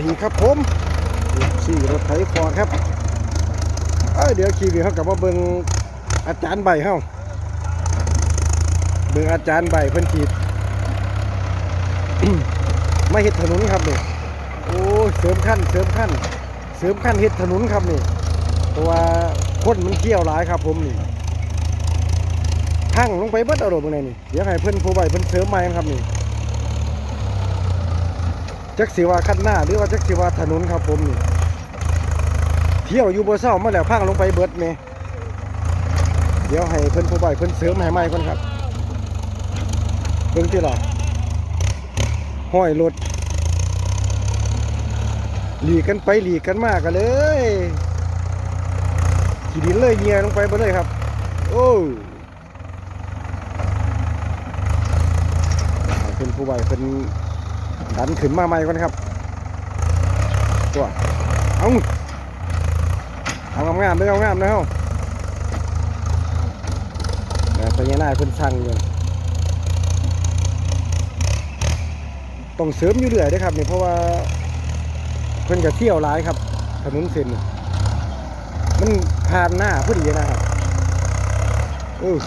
ดีครับผมขี่รถไถฟอครับเอ้ยเดี๋ยวขี่เขากลับมาเบิงอาจารย์ใบเฮาเบิงอาจารย์ใบเพิ่นขีดมาเฮ็ดถนนครับเนี่โอ้ยเสริมขั้นเสริมขั้นเสริมขั้นเฮ็ดถนนครับนี่เพราะว่าคนมันเที่ยวหลายครับผมนี่พังลงไปเบิดอาโดดตรงไหนนี่เดี๋ยวให้เพิ่นผู้ใบเพิ่นเสริมใหม่ครับนี่ จักสิว่าขั้นหน้าหรือว่าจักสิว่าถนนครับผมนี่เที่ยวอยู่บ่เศร้ามาแล้วพังลงไปเบิดแม่เดี๋ยวให้เพิ่นผู้ใบเพิ่นเสริมให้ใหม่ก่นครับเบิ่งติล่ะห้อยรถหลีกันไปหลีกกันมากกันเลยขี่ดินเลยเงียลงไปบ่เลยครับ โอ้เพิ่นผู้ใบเพิ่น ดันขึ้นมาใหม่ก่อนครับตัวเอาเอางามๆเลยเอางามนะเฮาแต่พญานาคเพิ่นสั่งอยู่ต้องเสริมอยู่เรื่อยด้อครับเนี่ยเพราะว่าเพิ่นจะเที่ยวหลายครับ ถนนเส้นมันผ่านหน้าพอดีนะครับเออ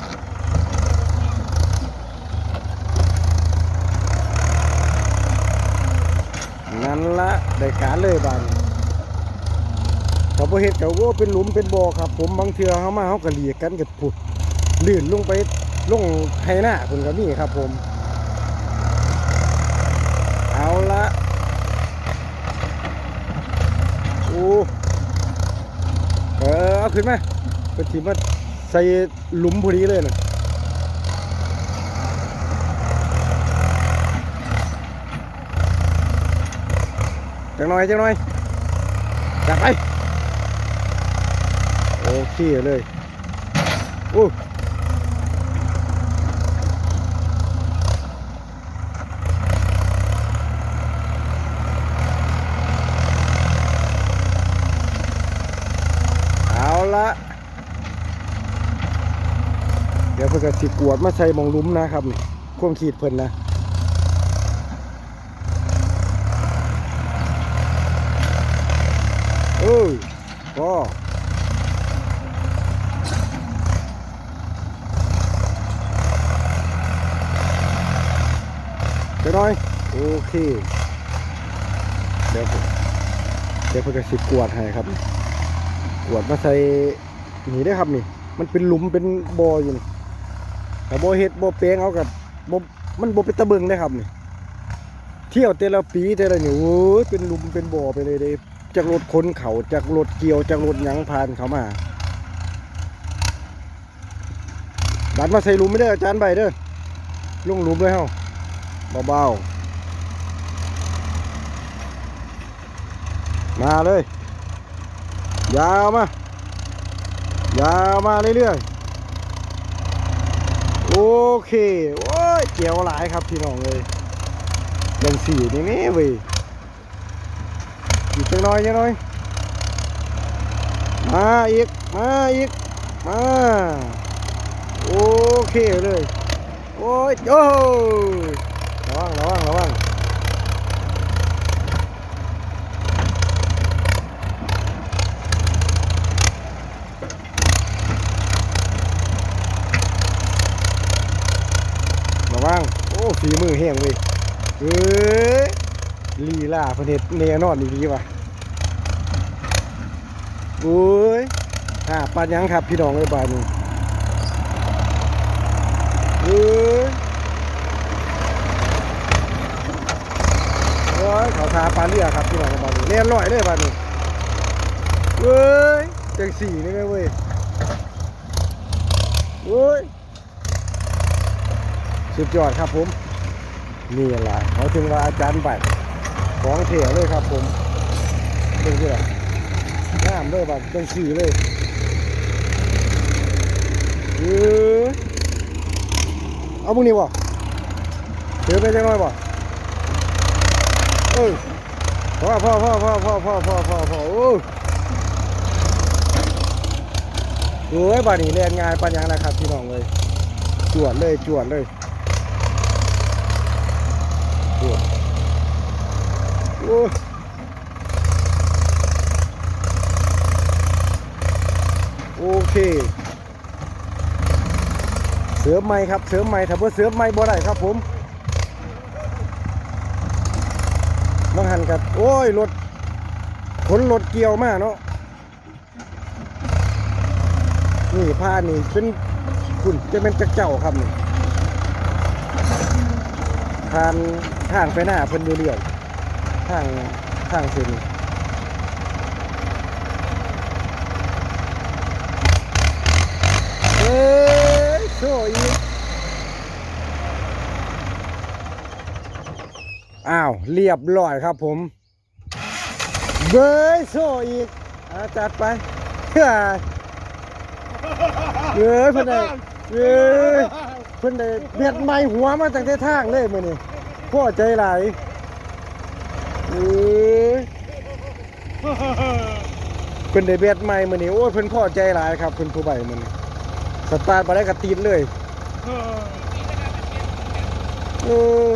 นั่นละได้การเลยบานกับบ่เฮ็ดกับว่าเป็นหลุมเป็นบ่อครับ ผมบางเทือเฮามาเฮาก็เลียกันกับผุดลื่นลงไปลงไห้หน้าเพิ่นก็มีครับ ผม เอาละโอ้เออเอาขึ้นมาเพิ่นสิมาใส่หลุมพอดีเลยน่ะ จังหน่อยจังหน่อยจับไปโอเคเลยโอ้เอาละเดี๋ยวเพื่อนก็สิกวดมาใส่มองลุ้มนะครับนี่ความขีดเพิ่นนะ เออก็ เดี๋ยวหน่อย โอเค เดี๋ยวเดี๋ยวเพื่อนก็สิบกวดให้ครับ กวดมาใส่นี่ได้ครับนี่ มันเป็นหลุมเป็นบ่ออยู่นี่แต่บ่อเฮ็ดบ่อเปลงเอากับบ่มันบ่เป็นตะเบิงได้ครับนี่ เที่ยวแต่ละปีแต่ละนี่โอ้ยเป็นหลุมเป็นบ่อไปเลยเด้จากรถคนเขาจากรถเกี่ยวจากรถยังผ่านเขามาดันมาใส่หลุมไม่ได้อาจารย์ใบเด้อลงหลุมเลยเฮา เบาๆ มาเลย ยาวมายาวมาเรื่อยๆ โอเค โอ้ยเกี่ยวหลายครับพี่น้องเลยยังสี่นี่แม่เว้ยอีกจังน้อยจังน้อย มาอีก มาอีก มา โอเคเลย โอ้ยโอ้ ระวังระวังระวังระวังโอ้ฝีมือแห้งเว้ยเอ้ยลีลาเประเทศเนนอนดีๆว่ะโอ้ยอ่าปานยังครับพี่น้องไอ้ยบานนี้เอ้ยโอ้ ยเขาทาปลาเรือครับพี่น้องไอ้านนี้เล่นลอยเลยบานนี้เว้ยจังสี่นี่ไงเว้ยเว้ยสุดยอดครับผมนี่แหละเขาถึงว่าอาจารย์ใบของเถี่ยเลยครับผมเป็นที่ไหนงามเลยบัดเป็นสีเลยเออเอาพวกนี้บ่เถือไปจังน้อยบ่ พ่อพ่อพ่อพ่อพ่อพ่อพ่อพ่อพ่อโอ้โอ้ยบานี้เรียนงานปัญญานะครับพี่น้องเลย จวดเลยจวดเลยจวดโอ้โอเค เสือมไม้ครับ เสือมไม้ถ้าเพื่อเสือมไม้บ่ได้ครับผม กับ โอ้ยรถขนรถเกี่ยวมากเนาะนี่ผ้านี่เป็นคุณจะเป็นจักเจ้าครับนี่ทานทางไปหน้าเพิ่นเรื่อยๆทางทางเส้นเอ้ยโซ่อีก อ้าวเรียบร้อยครับผม เบยโซอีกอาจัดไปเฮ้ยเพิ่อนได้เอ้ยเพิ่อนได้เบียดไม้หัวมาตั้งแต่ทางเลยมือนี้พ่อใจหลายเอ้ยเพิ่อนได้เบียดไม้มือนี้โอ้ยเพิ่อนพ่อใจหลายครับเพิ่อนผู้ใบมือนี้สตาร์ทบ่ได้ก็ตีนเลยเออ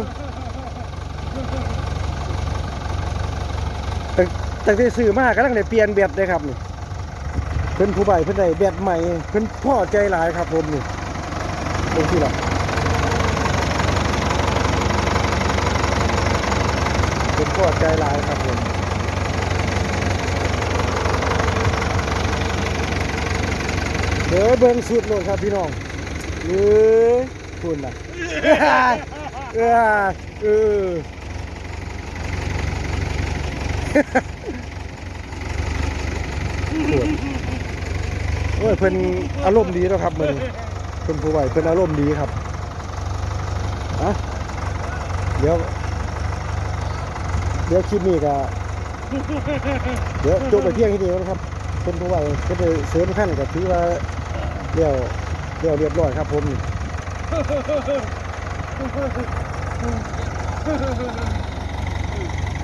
ตั้งตั้งแต่ซื้อมาก็ตั้งแต่เปลี่ยนแบตเลยครับนี่เพิ่นผู้ใบเพิ่นได้แบตใหม่เพิ่นพ่อใจหลายครับผมนี่ตรงที่ละเพิ่นพ่อใจหลายครับผมเดี๋ยวเบิ่งสุดเลยครับพี่น้องเอ้ยคุณน่ะเออเออ โอ้ยเพิ่นอารมณ์ดีแล้วครับมันเพิ่นผู้ไหวเพิ่นอารมณ์ดีครับอะเดี๋ยว เดี๋ยวคลิปนี้ก็เดี๋ยวจบไปเที่ยงที่นี้นะครับเพิ่นผู้ไหวก็ไปเสริมขั้นกับถือว่าเรียวเรียวเรียบร้อยครับผม